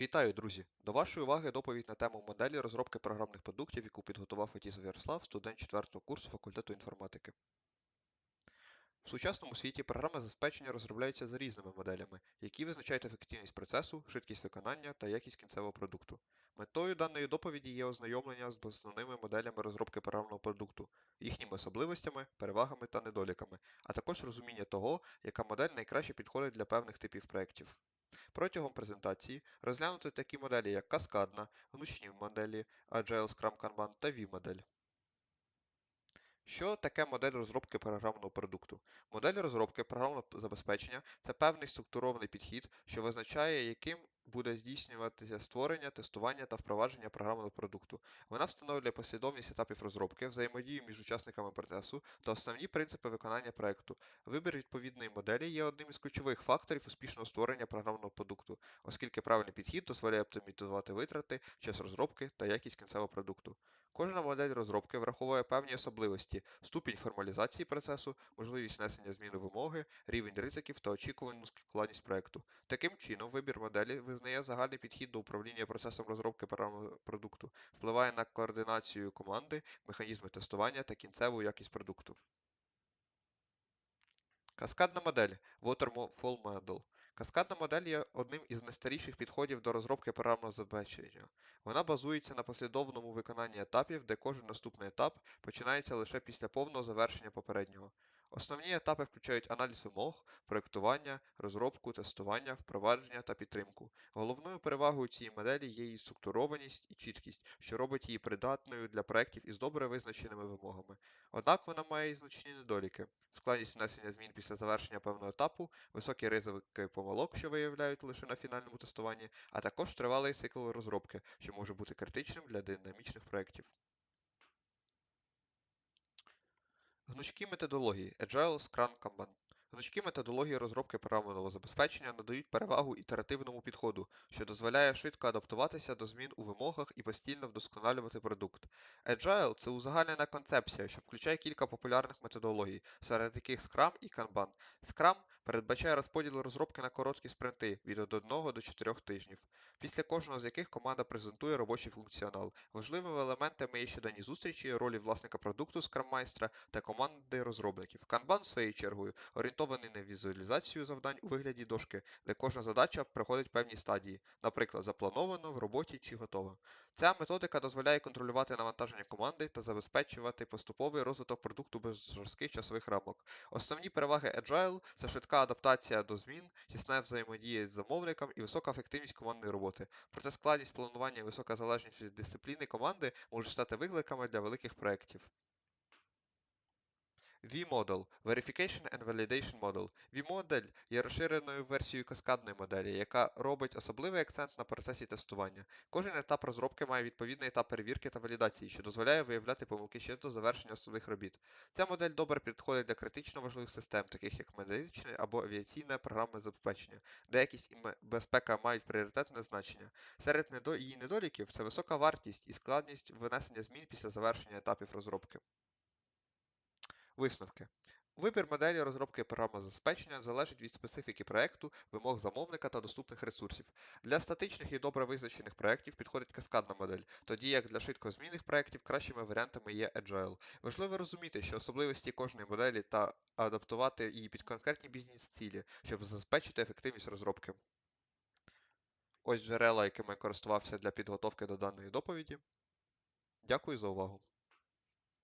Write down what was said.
Вітаю, друзі! До вашої уваги доповідь на тему моделі розробки програмних продуктів, яку підготував Фетісов Ярослав, студент 4 курсу факультету інформатики. В сучасному світі програми забезпечення розробляються за різними моделями, які визначають ефективність процесу, швидкість виконання та якість кінцевого продукту. Метою даної доповіді є ознайомлення з основними моделями розробки програмного продукту, їхніми особливостями, перевагами та недоліками, а також розуміння того, яка модель найкраще підходить для певних типів проєктів. Протягом презентації розглянути такі моделі, як каскадна, гнучні моделі, Agile Scrum Kanban та V-модель. Що таке модель розробки програмного продукту? Модель розробки програмного забезпечення це певний структурований підхід, що визначає, яким буде здійснюватися створення, тестування та впровадження програмного продукту. Вона встановлює послідовність етапів розробки, взаємодію між учасниками процесу та основні принципи виконання проекту. Вибір відповідної моделі є одним із ключових факторів успішного створення програмного продукту, оскільки правильний підхід дозволяє оптимізувати витрати, час розробки та якість кінцевого продукту. Кожна модель розробки враховує певні особливості, ступінь формалізації процесу, можливість внесення змін вимоги, рівень ризиків та очікувану складність проекту. Таким чином, вибір моделі визнає загальний підхід до управління процесом розробки програмного продукту, впливає на координацію команди, механізми тестування та кінцеву якість продукту. Каскадна модель Waterfall Model. Каскадна модель є одним із найстаріших підходів до розробки програмного забезпечення. Вона базується на послідовному виконанні етапів, де кожен наступний етап починається лише після повного завершення попереднього. Основні етапи включають аналіз вимог, проєктування, розробку, тестування, впровадження та підтримку. Головною перевагою цієї моделі є її структурованість і чіткість, що робить її придатною для проєктів із добре визначеними вимогами. Однак вона має і значні недоліки: складність внесення змін після завершення певного етапу, високі ризики помилок, що виявляють лише на фінальному тестуванні, а також тривалий цикл розробки, що може бути критичним для динамічних проєктів. Гнучкі методології Agile Scrum Kanban. Гнучкі методології розробки програмного забезпечення надають перевагу ітеративному підходу, що дозволяє швидко адаптуватися до змін у вимогах і постійно вдосконалювати продукт. Agile – це узагальнена концепція, що включає кілька популярних методологій, серед яких Scrum і Kanban. Scrum передбачає розподіл розробки на короткі спринти від 1 до 4 тижнів, після кожного з яких команда презентує робочий функціонал. Важливими елементами є щоденні зустрічі, ролі власника продукту Scrum-майстра та команди розробників. Kanban, своєю чергою, орієнтований на візуалізацію завдань у вигляді дошки, де кожна задача проходить певні стадії, наприклад, заплановано, в роботі чи готово. Ця методика дозволяє контролювати навантаження команди та забезпечувати поступовий розвиток продукту без жорстких часових рамок. Основні переваги Agile – це швидка адаптація до змін, тісна взаємодія з замовником і висока ефективність командної роботи. Проте складність планування і висока залежність від дисципліни команди можуть стати викликами для великих проєктів. V-Model Verification and Validation Model. V-модель є розширеною версією каскадної моделі, яка робить особливий акцент на процесі тестування. Кожен етап розробки має відповідний етап перевірки та валідації, що дозволяє виявляти помилки ще до завершення основних робіт. Ця модель добре підходить для критично важливих систем, таких як медичне або авіаційне програмне забезпечення, де якість і безпека мають пріоритетне значення. Серед її недоліків це висока вартість і складність винесення змін після завершення етапів розробки. Висновки. Вибір моделі розробки програмного забезпечення залежить від специфіки проєкту, вимог замовника та доступних ресурсів. Для статичних і добре визначених проєктів підходить каскадна модель, тоді як для швидкозмінних проєктів кращими варіантами є Agile. Важливо розуміти, що особливості кожної моделі та адаптувати її під конкретні бізнес-цілі, щоб забезпечити ефективність розробки. Ось джерела, якими я користувався для підготовки до даної доповіді. Дякую за увагу.